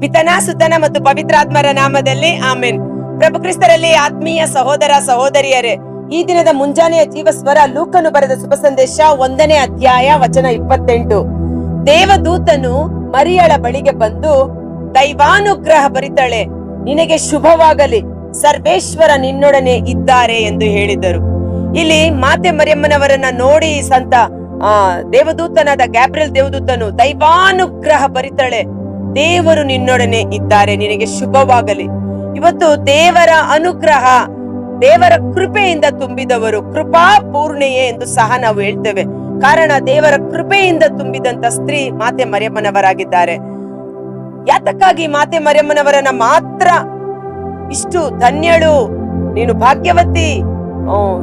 ಪಿತನ, ಸುತನ ಮತ್ತು ಪವಿತ್ರಾತ್ಮರ ನಾಮದಲ್ಲಿ ಆಮೇನ್. ಪ್ರಭು ಕ್ರಿಸ್ತರಲ್ಲಿ ಆತ್ಮೀಯ ಸಹೋದರ, ಸಹೋದರಿಯರೇ, ಈ ದಿನದ ಮುಂಜಾನೆಯ ಜೀವ ಸ್ವರ ಲೂಕನು ಬರೆದ ಶುಭ ಸಂದೇಶ ಒಂದನೇ ಅಧ್ಯಾಯ ವಚನ ಇಪ್ಪತ್ತೆಂಟು. ದೇವದೂತನು ಮರಿಯಳ ಬಳಿಗೆ ಬಂದು, ದೈವಾನುಗ್ರಹ ಬರಿತಳೆ, ನಿನಗೆ ಶುಭವಾಗಲಿ, ಸರ್ವೇಶ್ವರ ನಿನ್ನೊಡನೆ ಇದ್ದಾರೆ ಎಂದು ಹೇಳಿದರು. ಇಲ್ಲಿ ಮಾತೆ ಮರಿಯಮ್ಮನವರನ್ನ ನೋಡಿ ಸಂತ, ಆ ದೇವದೂತನಾದ ಗ್ಯಾಬ್ರಿಯಲ್ ದೇವದೂತನು, ದೈವಾನುಗ್ರಹ ಭರಿತಳೆ ದೇವರು ನಿನ್ನೊಡನೆ ಇದ್ದಾರೆ, ನಿನಗೆ ಶುಭವಾಗಲಿ. ಇವತ್ತು ದೇವರ ಅನುಗ್ರಹ, ದೇವರ ಕೃಪೆಯಿಂದ ತುಂಬಿದವರು, ಕೃಪಾ ಪೂರ್ಣೆಯೇ ಎಂದು ಸಹ ನಾವು ಹೇಳ್ತೇವೆ. ಕಾರಣ ದೇವರ ಕೃಪೆಯಿಂದ ತುಂಬಿದಂತ ಸ್ತ್ರೀ ಮಾತೆ ಮರಿಯಮ್ಮನವರಾಗಿದ್ದಾರೆ. ಯಾತಕ್ಕಾಗಿ ಮಾತೆ ಮರಿಯಮ್ಮನವರನ್ನ ಮಾತ್ರ ಇಷ್ಟು ಧನ್ಯಳು, ನೀನು ಭಾಗ್ಯವತಿ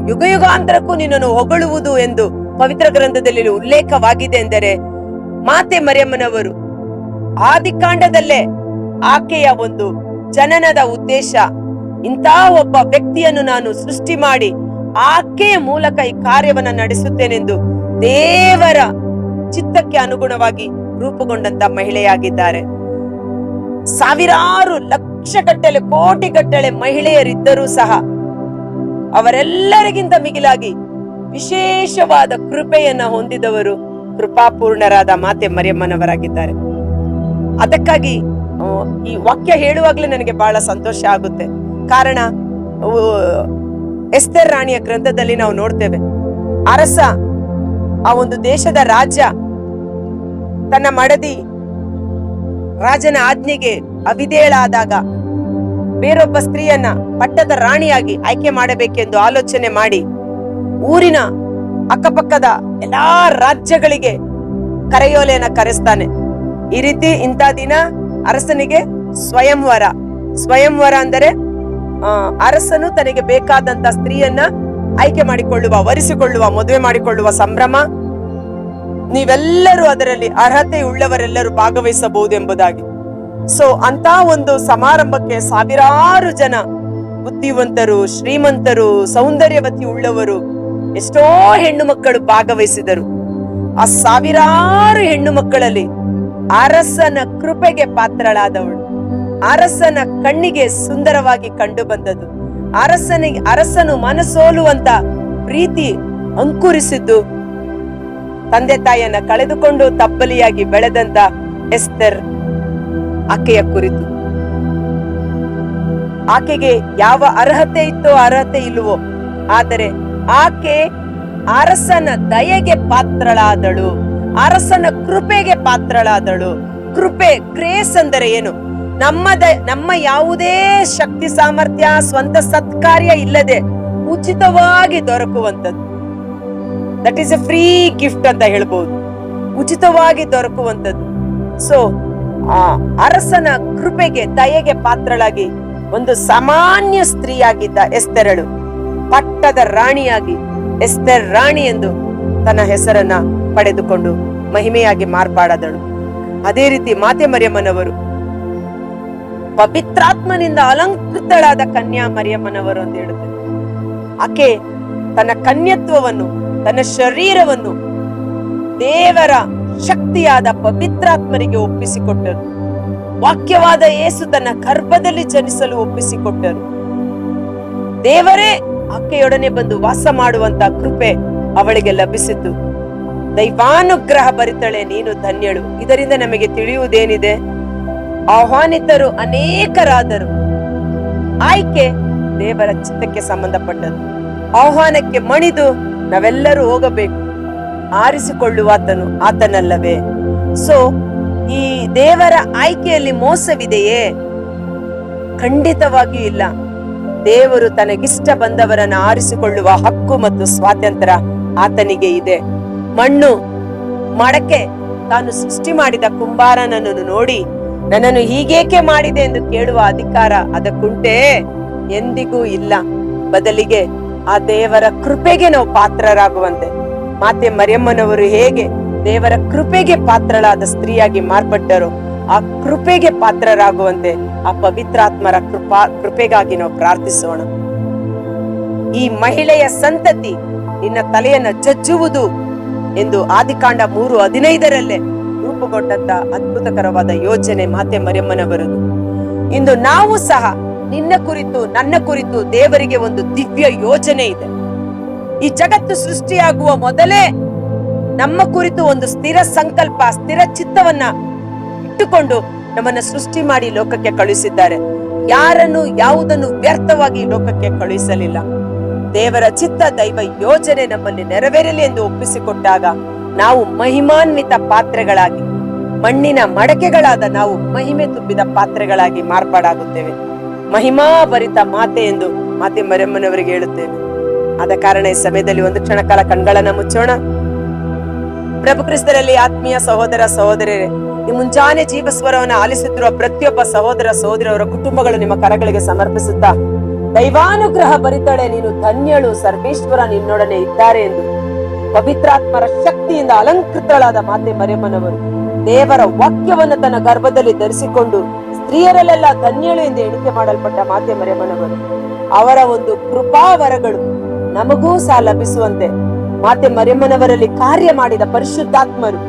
ಯುಗ ಯುಗಾಂತರಕ್ಕೂ ನಿನ್ನನ್ನು ಹೊಗಳುವುದು ಎಂದು ಪವಿತ್ರ ಗ್ರಂಥದಲ್ಲಿ ಉಲ್ಲೇಖವಾಗಿದೆ ಎಂದರೆ, ಮಾತೆ ಮರಿಯಮ್ಮನವರು ಆದಿಕಾಂಡದಲ್ಲೇ ಆಕೆಯ ಒಂದು ಜನನದ ಉದ್ದೇಶ. ಇಂತಹ ಒಬ್ಬ ವ್ಯಕ್ತಿಯನ್ನು ನಾನು ಸೃಷ್ಟಿ ಮಾಡಿ ಆಕೆಯ ಮೂಲಕ ಈ ಕಾರ್ಯವನ್ನ ನಡೆಸುತ್ತೇನೆಂದು ದೇವರ ಚಿತ್ತಕ್ಕೆ ಅನುಗುಣವಾಗಿ ರೂಪುಗೊಂಡಂತ ಮಹಿಳೆಯಾಗಿದ್ದಾರೆ. ಸಾವಿರಾರು ಲಕ್ಷಗಟ್ಟಲೆ, ಕೋಟಿಗಟ್ಟಲೆ ಮಹಿಳೆಯರಿದ್ದರೂ ಸಹ ಅವರೆಲ್ಲರಿಗಿಂತ ಮಿಗಿಲಾಗಿ ವಿಶೇಷವಾದ ಕೃಪೆಯನ್ನ ಹೊಂದಿದವರು ಕೃಪಾಪೂರ್ಣರಾದ ಮಾತೆ ಮರಿಯಮ್ಮನವರಾಗಿದ್ದಾರೆ. ಅದಕ್ಕಾಗಿ ಈ ವಾಕ್ಯ ಹೇಳುವಾಗಲೇ ನನಗೆ ಬಹಳ ಸಂತೋಷ ಆಗುತ್ತೆ. ಕಾರಣ ಎಸ್ತೆರ್ ರಾಣಿಯ ಗ್ರಂಥದಲ್ಲಿ ನಾವು ನೋಡ್ತೇವೆ, ಅರಸ, ಆ ಒಂದು ದೇಶದ ರಾಜ್ಯ ತನ್ನ ಮಡದಿ ರಾಜನ ಆಜ್ಞೆಗೆ ಅವಿದೇಳಾದಾಗ ಬೇರೊಬ್ಬ ಸ್ತ್ರೀಯನ್ನ ಪಟ್ಟದ ರಾಣಿಯಾಗಿ ಆಯ್ಕೆ ಮಾಡಬೇಕೆಂದು ಆಲೋಚನೆ ಮಾಡಿ, ಊರಿನ ಅಕ್ಕಪಕ್ಕದ ಎಲ್ಲಾ ರಾಜ್ಯಗಳಿಗೆ ಕರೆಯೋಲೆಯನ್ನ ಕರೆಸ್ತಾನೆ. ಈ ರೀತಿ ಇಂಥ ದಿನ ಅರಸನಿಗೆ ಸ್ವಯಂವರ. ಸ್ವಯಂವರ ಅಂದರೆ ಅರಸನು ತನಗೆ ಬೇಕಾದಂತ ಸ್ತ್ರೀಯನ್ನ ಆಯ್ಕೆ ಮಾಡಿಕೊಳ್ಳುವ, ವರಿಸಿಕೊಳ್ಳುವ, ಮದುವೆ ಮಾಡಿಕೊಳ್ಳುವ ಸಂಭ್ರಮ. ನೀವೆಲ್ಲರೂ ಅದರಲ್ಲಿ ಅರ್ಹತೆ ಉಳ್ಳವರೆಲ್ಲರೂ ಭಾಗವಹಿಸಬಹುದು ಎಂಬುದಾಗಿ. ಸೊ ಅಂತ ಒಂದು ಸಮಾರಂಭಕ್ಕೆ ಸಾವಿರಾರು ಜನ ಬುದ್ಧಿವಂತರು, ಶ್ರೀಮಂತರು, ಸೌಂದರ್ಯವತಿ ಉಳ್ಳವರು ಎಷ್ಟೋ ಹೆಣ್ಣು ಮಕ್ಕಳು ಭಾಗವಹಿಸಿದರು. ಆ ಸಾವಿರಾರು ಹೆಣ್ಣು ಮಕ್ಕಳಲ್ಲಿ ಅರಸನ ಕೃಪೆಗೆ ಪಾತ್ರಳಾದವಳು. ಅರಸನ ಕಣ್ಣಿಗೆ ಸುಂದರವಾಗಿ ಕಂಡು ಬಂದದ್ದು ಅರಸನಿಗೆ ಅರಸನು ಮನಸೋಲುವಂತ ಪ್ರೀತಿ ಅಂಕುರಿಸಿದ್ದು. ತಂದೆ ತಾಯಿಯನ್ನ ಕಳೆದುಕೊಂಡು ತಬ್ಬಲಿಯಾಗಿ ಬೆಳೆದಂತ ಎಸ್ತರ್ ಆಕೆಯ ಕುರಿತು. ಆಕೆಗೆ ಯಾವ ಅರ್ಹತೆ ಇತ್ತೋ ಅರ್ಹತೆ ಇಲ್ಲವೋ, ಆದರೆ ಆಕೆ ಅರಸನ ದಯೆಗೆ ಪಾತ್ರಳಾದಳು. ಅರಸನ ಕೃಪೆಗೆ ಪಾತ್ರಳಾದಳು. ಕೃಪೆ ಗ್ರೇಸ್ ಅಂದರೆ ಏನು? ನಮ್ಮ ದ- ನಮ್ಮ ಯಾವುದೇ ಶಕ್ತಿ, ಸಾಮರ್ಥ್ಯ, ಸ್ವಂತ ಸತ್ಕಾರ್ಯ ಇಲ್ಲದೆ ಉಚಿತವಾಗಿ ದೊರಕುವಂಥದ್ದು. That is a free gift ಅಂತ ಹೇಳ್ಬಹುದು ಉಚಿತವಾಗಿ ದೊರಕುವಂಥದ್ದು. ಸೊ ಆ ಅರಸನ ಕೃಪೆಗೆ, ದಯೆಗೆ ಪಾತ್ರಳಾಗಿ ಒಂದು ಸಾಮಾನ್ಯ ಸ್ತ್ರೀಯಾಗಿದ್ದ ಎಸ್ತೆರಳು. ಪಟ್ಟದ ರಾಣಿಯಾಗಿ, ಎಸ್ತೆರ್ ರಾಣಿ ಎಂದು ತನ್ನ ಹೆಸರನ್ನ ಪಡೆದುಕೊಂಡು ಮಹಿಮೆಯಾಗಿ ಮಾರ್ಪಾಡದಳು. ಅದೇ ರೀತಿ ಮಾತೆ ಮರಿಯಮ್ಮನವರು. ಪವಿತ್ರಾತ್ಮನಿಂದ ಅಲಂಕೃತಳಾದ ಕನ್ಯಾ ಮರಿಯಮ್ಮನವರು ಅಂತ ಹೇಳುತ್ತೆ. ಆಕೆ ತನ್ನ ಕನ್ಯತ್ವವನ್ನು, ತನ್ನ ಶರೀರವನ್ನು ದೇವರ ಶಕ್ತಿಯಾದ ಪವಿತ್ರಾತ್ಮರಿಗೆ ಒಪ್ಪಿಸಿಕೊಟ್ಟರು. ವಾಕ್ಯವಾದ ಏಸು ತನ್ನ ಗರ್ಭದಲ್ಲಿ ಜನಿಸಲು ಒಪ್ಪಿಸಿಕೊಟ್ಟರು. ದೇವರೇ, ಆಕೆಯೊಡನೆ ಬಂದು ವಾಸ ಮಾಡುವಂತ ಕೃಪೆ ಅವಳಿಗೆ ಲಭಿಸಿತು. ದೈವಾನುಗ್ರಹ ಬರಿತಾಳೆ, ನೀನು ಧನ್ಯಳು. ಇದರಿಂದ ನಮಗೆ ತಿಳಿಯುವುದೇನಿದೆ? ಆಹ್ವಾನಿತರು ಅನೇಕರಾದರು. ಆಯ್ಕೆ ದೇವರ ಚಿತ್ತಕ್ಕೆ ಸಂಬಂಧಪಟ್ಟದ್ದು. ಆಹ್ವಾನಕ್ಕೆ ಮಣಿದು ನಾವೆಲ್ಲರೂ ಹೋಗಬೇಕು. ಆರಿಸಿಕೊಳ್ಳುವ ಆತನು ಆತನಲ್ಲವೇ? ಸೊ ಈ ದೇವರ ಆಯ್ಕೆಯಲ್ಲಿ ಮೋಸವಿದೆಯೇ? ಖಂಡಿತವಾಗಿಯೂ ಇಲ್ಲ. ದೇವರು ತನಗಿಷ್ಟ ಬಂದವರನ್ನು ಆರಿಸಿಕೊಳ್ಳುವ ಹಕ್ಕು ಮತ್ತು ಸ್ವಾತಂತ್ರ್ಯ ಆತನಿಗೆ ಇದೆ. ಮಣ್ಣು ಮಡಕೆ ತಾನು ಸೃಷ್ಟಿ ಮಾಡಿದ ಕುಂಬಾರನನ್ನು ನೋಡಿ ನನ್ನನ್ನು ಹೀಗೇಕೆ ಮಾಡಿದೆ ಎಂದು ಕೇಳುವ ಅಧಿಕಾರ ಅದಕ್ಕುಂಟೆ ಎಂದಿಗೂ ಇಲ್ಲ. ಬದಲಿಗೆ ಆ ದೇವರ ಕೃಪೆಗೆ ನಾವು ಪಾತ್ರರಾಗುವಂತೆ. ಮಾತೆ ಮರಿಯಮ್ಮನವರು ಹೇಗೆ ದೇವರ ಕೃಪೆಗೆ ಪಾತ್ರಳಾದ ಸ್ತ್ರೀಯಾಗಿ ಮಾರ್ಪಟ್ಟರು ಆ ಕೃಪೆಗೆ ಪಾತ್ರರಾಗುವಂತೆ ಆ ಪವಿತ್ರಾತ್ಮರ ಕೃಪಾ ಕೃಪೆಗಾಗಿ ನಾವು ಪ್ರಾರ್ಥಿಸೋಣ. ಈ ಮಹಿಳೆಯ ಸಂತತಿ ನಿನ್ನ ತಲೆಯನ್ನ ಜಜ್ಜುವುದು ಎಂದು ಆದಿಕಾಂಡ ಮೂರು ಹದಿನೈದರಲ್ಲೇ ರೂಪುಗೊಂಡಂತ ಅದ್ಭುತಕರವಾದ ಯೋಜನೆ ಮಾತೆ ಮರಿಯಮ್ಮನವರದು ಇಂದು ನಾವು ಸಹ ನಿನ್ನ ಕುರಿತು, ನನ್ನ ಕುರಿತು ದೇವರಿಗೆ ಒಂದು ದಿವ್ಯ ಯೋಜನೆ ಇದೆ. ಈ ಜಗತ್ತು ಸೃಷ್ಟಿಯಾಗುವ ಮೊದಲೇ ನಮ್ಮ ಕುರಿತು ಒಂದು ಸ್ಥಿರ ಸಂಕಲ್ಪ, ಸ್ಥಿರ ಚಿತ್ತವನ್ನ ಇಟ್ಟುಕೊಂಡು ನಮ್ಮನ್ನ ಸೃಷ್ಟಿ ಮಾಡಿ ಲೋಕಕ್ಕೆ ಕಳುಹಿಸಿದ್ದಾರೆ. ಯಾರನ್ನು, ಯಾವುದನ್ನು ವ್ಯರ್ಥವಾಗಿ ಲೋಕಕ್ಕೆ ಕಳುಹಿಸಲಿಲ್ಲ. ದೇವರ ಚಿತ್ತ ದೈವ ಯೋಜನೆ ನಮ್ಮಲ್ಲಿ ನೆರವೇರಲಿ ಎಂದು ಒಪ್ಪಿಸಿಕೊಟ್ಟಾಗ ನಾವು ಮಹಿಮಾನ್ವಿತ ಪಾತ್ರೆಗಳಾಗಿ, ಮಣ್ಣಿನ ಮಡಕೆಗಳಾದ ನಾವು ಮಹಿಮೆ ತುಂಬಿದ ಪಾತ್ರೆಗಳಾಗಿ ಮಾರ್ಪಾಡಾಗುತ್ತೇವೆ. ಮಹಿಮಾಭರಿತ ಮಾತೆ ಎಂದು ಮಾತೆ ಮರೆಮ್ಮನವರಿಗೆ ಹೇಳುತ್ತೇವೆ ಆದ ಕಾರಣ ಈ ಸಮಯದಲ್ಲಿ ಒಂದು ಕ್ಷಣ ಕಾಲ ಕಣ್ಗಳನ್ನ ಮುಚ್ಚೋಣ. ಪ್ರಭು ಕ್ರಿಸ್ತರಲ್ಲಿ ಆತ್ಮೀಯ ಸಹೋದರ ಸಹೋದರರೇ ಈ ಮುಂಜಾನೆ ಜೀವ ಸ್ವರವನ್ನು ಆಲಿಸುತ್ತಿರುವ ಪ್ರತಿಯೊಬ್ಬ ಸಹೋದರ ಸಹೋದರಿಯವರ ಕುಟುಂಬಗಳು ನಿಮ್ಮ ಕರಗಳಿಗೆ ಸಮರ್ಪಿಸುತ್ತಾ ದೈವಾನುಗ್ರಹ ಭರಿತಳೆ ನೀನು ಧನ್ಯಳು, ಸರ್ವೇಶ್ವರ ನಿನ್ನೊಡನೆ ಇದ್ದಾರೆ ಎಂದು. ಪವಿತ್ರಾತ್ಮರ ಶಕ್ತಿಯಿಂದ ಅಲಂಕೃತಳಾದ ಮಾತೆ ಮರೆಮನವರು ದೇವರ ವಾಕ್ಯವನ್ನು ತನ್ನ ಗರ್ಭದಲ್ಲಿ ಧರಿಸಿಕೊಂಡು ಸ್ತ್ರೀಯರಲ್ಲೆಲ್ಲ ಧನ್ಯಳು ಎಂದು ಎಣಿಕೆ ಮಾಡಲ್ಪಟ್ಟ ಮಾತೆ ಮರೆಮನವರು ಅವರ ಒಂದು ಕೃಪಾವರಗಳು ನಮಗೂ ಸಹ ಲಭಿಸುವಂತೆ. ಮಾತೆ ಮರೆಮನವರಲ್ಲಿ ಕಾರ್ಯ ಮಾಡಿದ ಪರಿಶುದ್ಧಾತ್ಮರು,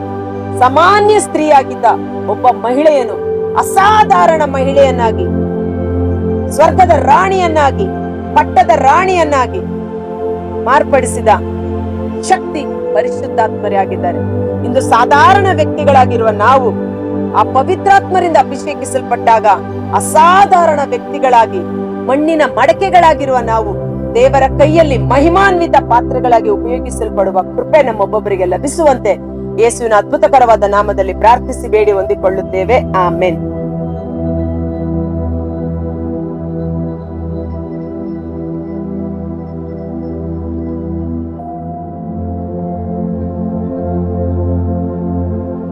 ಸಾಮಾನ್ಯ ಸ್ತ್ರೀಯಾಗಿದ್ದ ಒಬ್ಬ ಮಹಿಳೆಯನ್ನು ಅಸಾಧಾರಣ ಮಹಿಳೆಯನ್ನಾಗಿ ಸ್ವರ್ಗದ ರಾಣಿಯನ್ನಾಗಿ, ಪಟ್ಟದ ರಾಣಿಯನ್ನಾಗಿ ಮಾರ್ಪಡಿಸಿದ ಶಕ್ತಿ ಪರಿಶುದ್ಧಾತ್ಮರೇ ಆಗಿದ್ದಾರೆ. ಇಂದು ಸಾಧಾರಣ ವ್ಯಕ್ತಿಗಳಾಗಿರುವ ನಾವು ಆ ಪವಿತ್ರಾತ್ಮರಿಂದ ಅಭಿಷೇಕಿಸಲ್ಪಟ್ಟಾಗ ಅಸಾಧಾರಣ ವ್ಯಕ್ತಿಗಳಾಗಿ, ಮಣ್ಣಿನ ಮಡಕೆಗಳಾಗಿರುವ ನಾವು ದೇವರ ಕೈಯಲ್ಲಿ ಮಹಿಮಾನ್ವಿತ ಪಾತ್ರಗಳಾಗಿ ಉಪಯೋಗಿಸಲ್ಪಡುವ ಕೃಪೆ ನಮ್ಮೊಬ್ಬೊಬ್ಬರಿಗೆ ಲಭಿಸುವಂತೆ ಯೇಸುವಿನ ಅದ್ಭುತಕರವಾದ ನಾಮದಲ್ಲಿ ಪ್ರಾರ್ಥಿಸಿ ಬೇಡಿ ಹೊಂದಿಕೊಳ್ಳುತ್ತೇವೆ. ಆಮೆನ್.